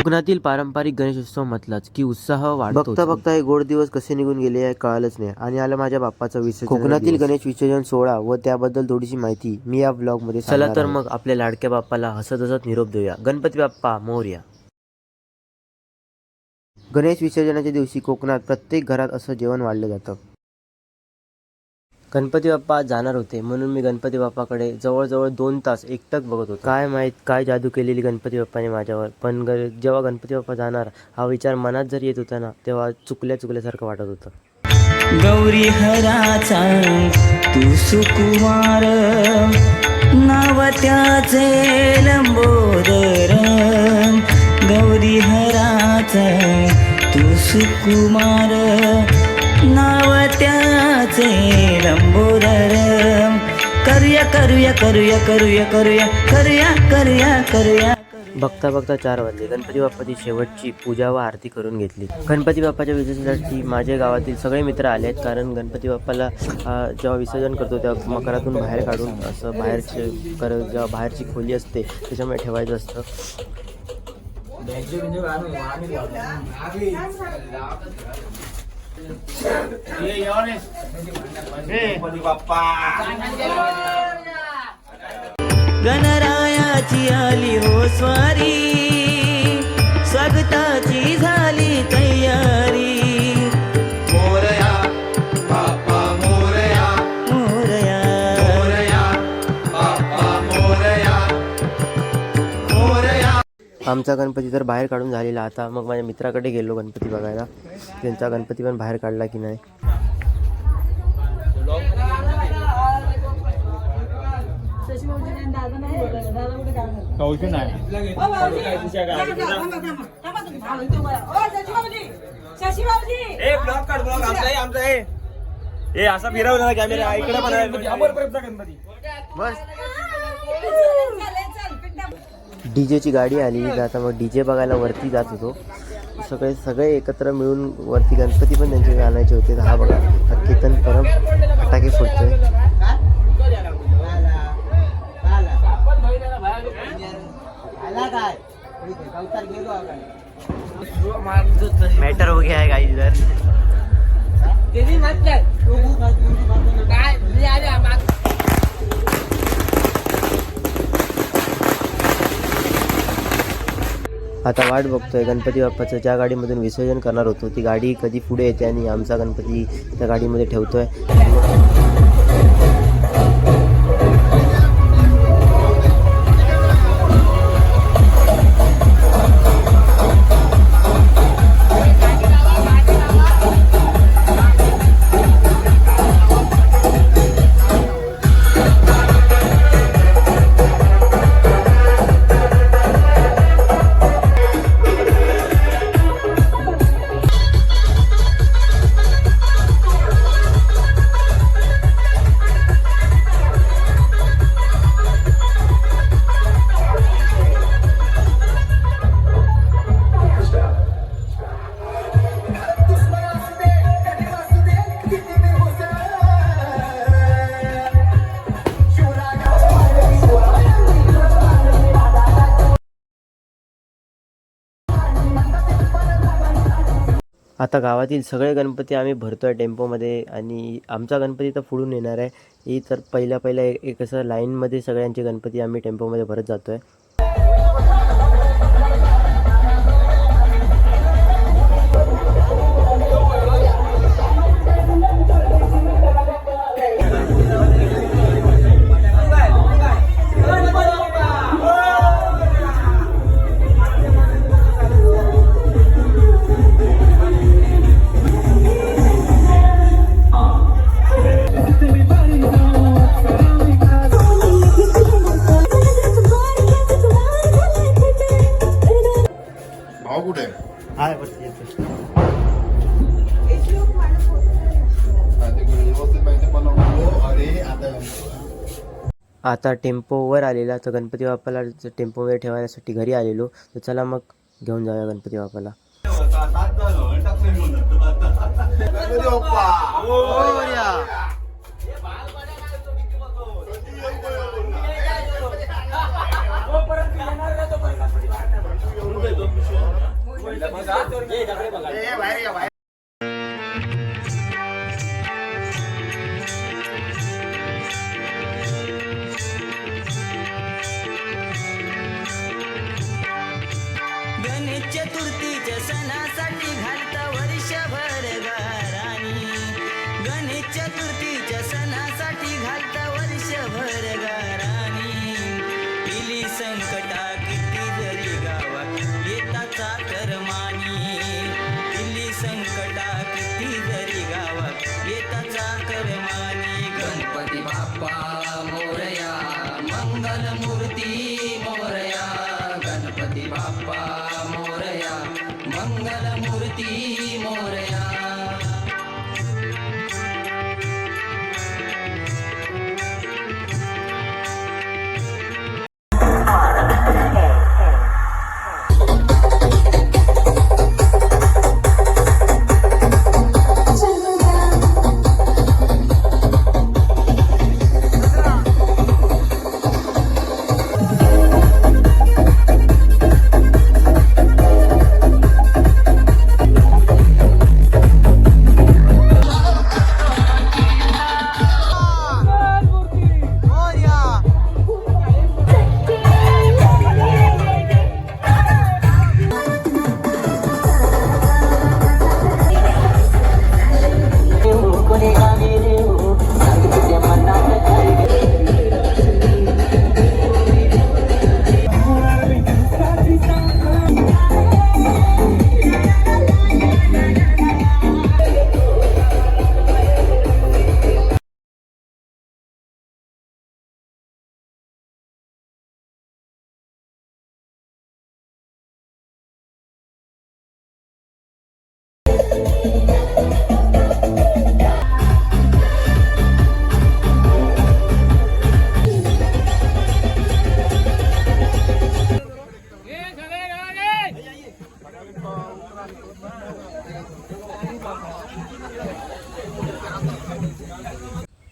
कोकणातील पारंपरिक गणेशोत्सव म्हटलाच की उत्साह वाढतो. बघता बघता हे गोड दिवस कसे निघून गेले हे कळालंच नाही आणि आलं माझ्या बाप्पाचं विसर्जन कोकणातील गणेश विसर्जन सोहळा व त्याबद्दल थोडीशी माहिती मी या ब्लॉगमध्ये चला तर आहे. मग आपल्या लाडक्या बाप्पाला हसत हसत निरोप देऊया. गणपती बाप्पा मोर्या. गणेश विसर्जनाच्या दिवशी कोकणात प्रत्येक घरात असं जेवण वाढलं जातं. गणपती बाप्पा आज जाणार होते म्हणून मी गणपती बाप्पाकडे जवळजवळ दोन तास एकटक बघत होतो. काय माहीत काय जादू केलेली गणपती बाप्पाने माझ्यावर पण ग जेव्हा गणपती बाप्पा जाणार हा विचार मनात जर येत होता ना तेव्हा चुकल्या चुकल्यासारखं वाटत होतं. गौरी हराचा तू सुकुमार नाव त्याचे लंबोदर गौरी हराचा तू सुकुमार नाव त्याचे लंबोदर करूया करूया करूया करूया करूया करूया करूया करूया. बघता बघता चार वाजले. गणपती बाप्पाची शेवटची पूजा व आरती करून घेतली. गणपती बाप्पाच्या विसर्जनासाठी माझ्या गावातील सगळे मित्र आले आहेत कारण गणपती बाप्पाला जेव्हा विसर्जन करतो तेव्हा मकरातून बाहेर काढून असं बाहेरचे कर जेव्हा बाहेरची खोली असते त्याच्यामुळे ठेवायचं असतं. Eh, गणरायाची आली हो स्वारी. आमचा गणपती तर बाहेर काढून झालेला आता. मग माझ्या मित्राकडे गेलो गणपती बघायला. त्यांचा गणपती पण बाहेर काढला की नाही. ए असा फिरवला कॅमेरा इकडे पण डीजेची गाडी आली आता मग डीजे बघायला वरती जात होतो सगळे सगळे एकत्र मिळून वरती गणपती पण त्यांचे आणायचे होते हा बघा हा केतन परम फटाके फोडतोय मॅटर हो गया है गाइस इधर आता वाट बघतोय. गणपती बाप्पाचं ज्या गाडीमधून विसर्जन करणार होतो ती गाडी कधी पुढे येते आणि आमचा गणपती त्या गाडीमध्ये ठेवतोय? आता गावातील सगळे गणपती आम्ही भरतो आहे टेम्पोमध्ये आणि आमचा गणपती तर पुढून येणार आहे. ही तर पहिल्या पहिल्या एक असं लाईनमध्ये सगळ्यांचे गणपती आम्ही टेम्पोमध्ये भरत जातो आहे आता टेम्पोवर आलेला तर गणपती बाप्पाला टेम्पोमध्ये ठेवण्यासाठी घरी आलेलो. तर चला मग घेऊन जाऊया गणपती बाप्पाला. चतुर्थीच्या सणासाठी घालता वर्षभर गाराणी इली संकटा किती जरी गावात येता चाकर मानी. इली संकटा किती जरी गावात येता चाकर मानी. गणपती बाप्पा मोरया मंगल मूर्ती मोरया. गणपती बाप्पा मोरया मंगल मूर्ती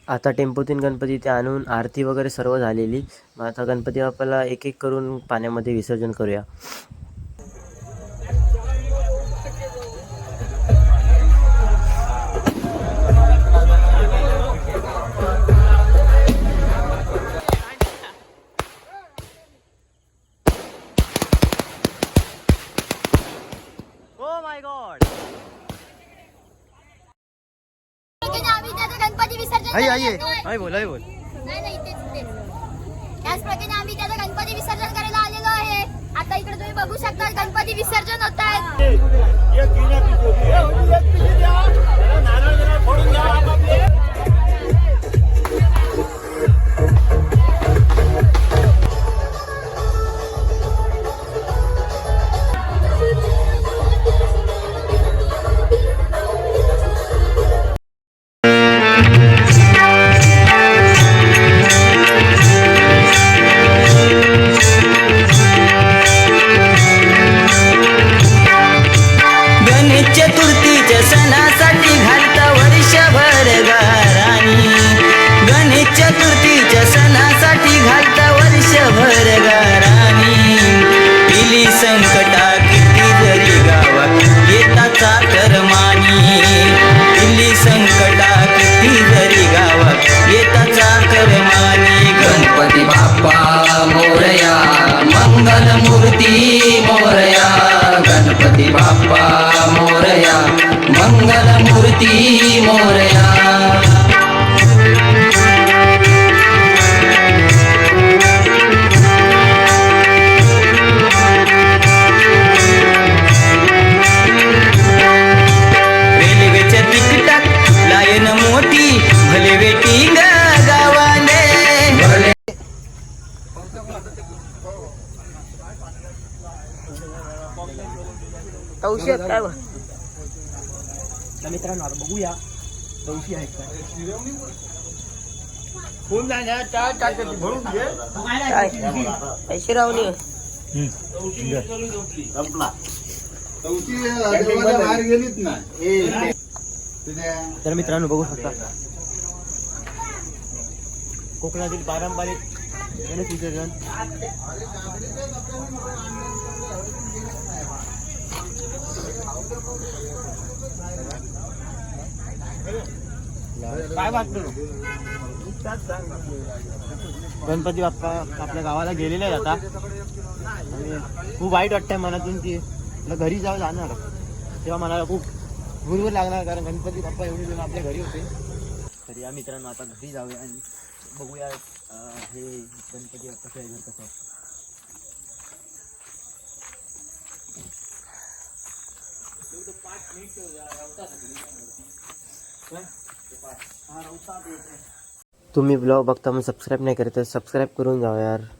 आता टेम्पोतून गणपती ते आणून आरती वगैरे सर्व झालेली. मग आता गणपती बाप्पाला एक एक करून पाण्यामध्ये विसर्जन करूया. आई, आई. आई बोल आई बोल नाही नाही इथेच इथेच त्याच प्रकारे आम्ही त्याचं गणपती विसर्जन करायला आलेलो आहे आता इकडे तुम्ही बघू शकता गणपती विसर्जन होत आहेत बाप्पा मोरया मंगल मूर्ती मोरया. मित्रांनो आता बघूया. चौशी आहेत का? संपला चौथी देवाला बाहेर गेलीच ना ए, तुझ्या तर मित्रांनो बघू शकता. कोकणातील पारंपरिक गणेश विसर्जन. काय वाटतं गणपती बाप्पा आपल्या गावाला गेलेले आहेत आता. आणि खूप वाईट वाटतंय मनातून की घरी जाऊ जाणार. तेव्हा मला खूप भूरभूर लागणार कारण गणपती बाप्पा एवढे जण आपल्या घरी होते. तर या मित्रांनो आता घरी जाऊया आणि बघूया अं, हे गणपती बाप्पाचं हे घर कसं असतं. तुम्ही ब्लॉग बघता मग सबस्क्राईब नाही करत सबस्क्राईब करून जावा यार.